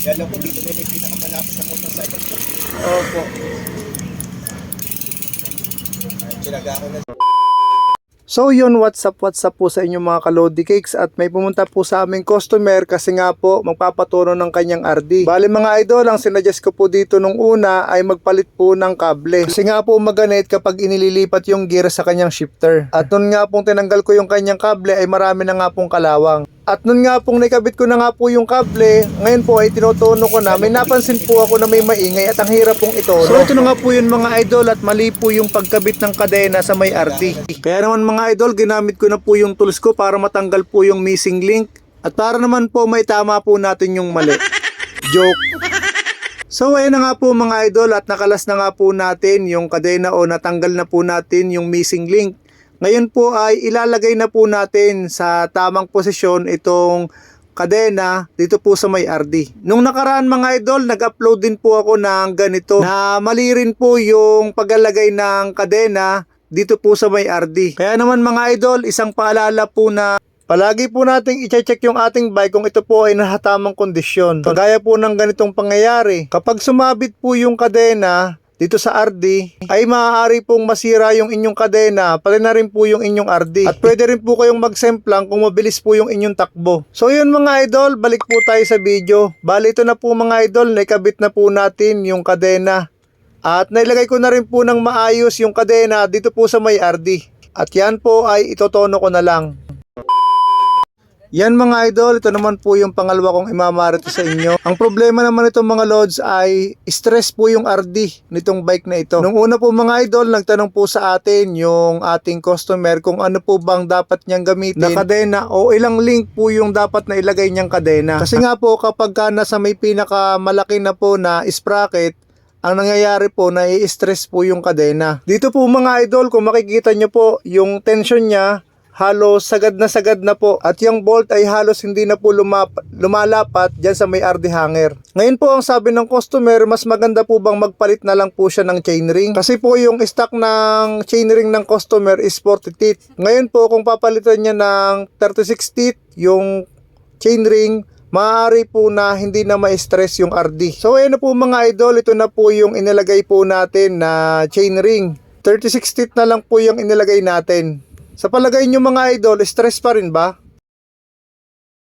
Lang po, dito na may pinakamalapit sa motorcycle po. Opo. Tinaga ko na So yun, what's up, what's up po sa inyong mga kalodi cakes at may pumunta po sa aming customer kasi nga po magpapatuno ng kanyang RD. Bali mga idol, ang sinadjust ko po dito nung una ay magpalit po ng kable. Kasi nga po maganit kapag inililipat yung gear sa kanyang shifter. At nun nga pong tinanggal ko yung kanyang kable ay marami na nga pong kalawang. At nun nga pong nakabit ko na nga po yung kable, ngayon po ay tinutuno ko na. May napansin po ako na may maingay at ang hirap pong ito. So ito na nga po yun mga idol at mali po yung pagkabit ng kadena sa may RD. Kaya naman mga idol, ginamit ko na po yung tools ko para matanggal po yung missing link. At para naman po may tama po natin yung mali. Joke. So ayun na nga po mga idol at nakalas na nga po natin yung kadena o natanggal na po natin yung missing link. Ngayon po ay ilalagay na po natin sa tamang posisyon itong kadena dito po sa may RD. Nung nakaraan mga idol, nag-upload din po ako ng ganito na mali rin po yung paglalagay ng kadena dito po sa may RD. Kaya naman mga idol, isang paalala po na Palagi po nating i-check yung ating bike kung ito po ay nahatamang kondisyon. Kagaya po ng ganitong pangyayari. Kapag sumabit po yung kadena dito sa RD, ay maaari pong masira yung inyong kadena, pati na rin po yung inyong RD. At pwede rin po kayong mag-semplang kung mabilis po yung inyong takbo. So yun mga idol, balik po tayo sa video. Bali ito na po mga idol, naikabit na po natin yung kadena. At nailagay ko na rin po ng maayos yung kadena dito po sa may RD. At yan po ay itotono ko na lang. Yan mga idol, ito naman po yung pangalawa kong imamarito sa inyo. Ang problema naman itong mga loads ay stress po yung RD nitong bike na ito. Nung una po mga idol, nagtanong po sa atin yung ating customer kung ano po bang dapat niyang gamitin na kadena o ilang link po yung dapat na ilagay niyang kadena. Kasi nga po kapag ka nasa may pinakamalaki na po na sprocket, ang nangyayari po na i-stress po yung kadena. Dito po mga idol, kung makikita nyo po, yung tension niya halos sagad na sagad na po at yung bolt ay halos hindi na po lumap- lumalapat dyan sa may RD hanger. Ngayon po ang sabi ng customer, mas maganda po bang magpalit na lang po siya ng chainring? Kasi po yung stock ng chainring ng customer is 40 teeth. Ngayon po kung papalitan niya ng 36 teeth yung chainring, maaari po na hindi na ma-stress yung RD. So ayan po mga idol, ito na po yung inilagay po natin na chainring. 36 teeth na lang po yung inilagay natin. Sa palagay nyo mga idol, stress pa rin ba?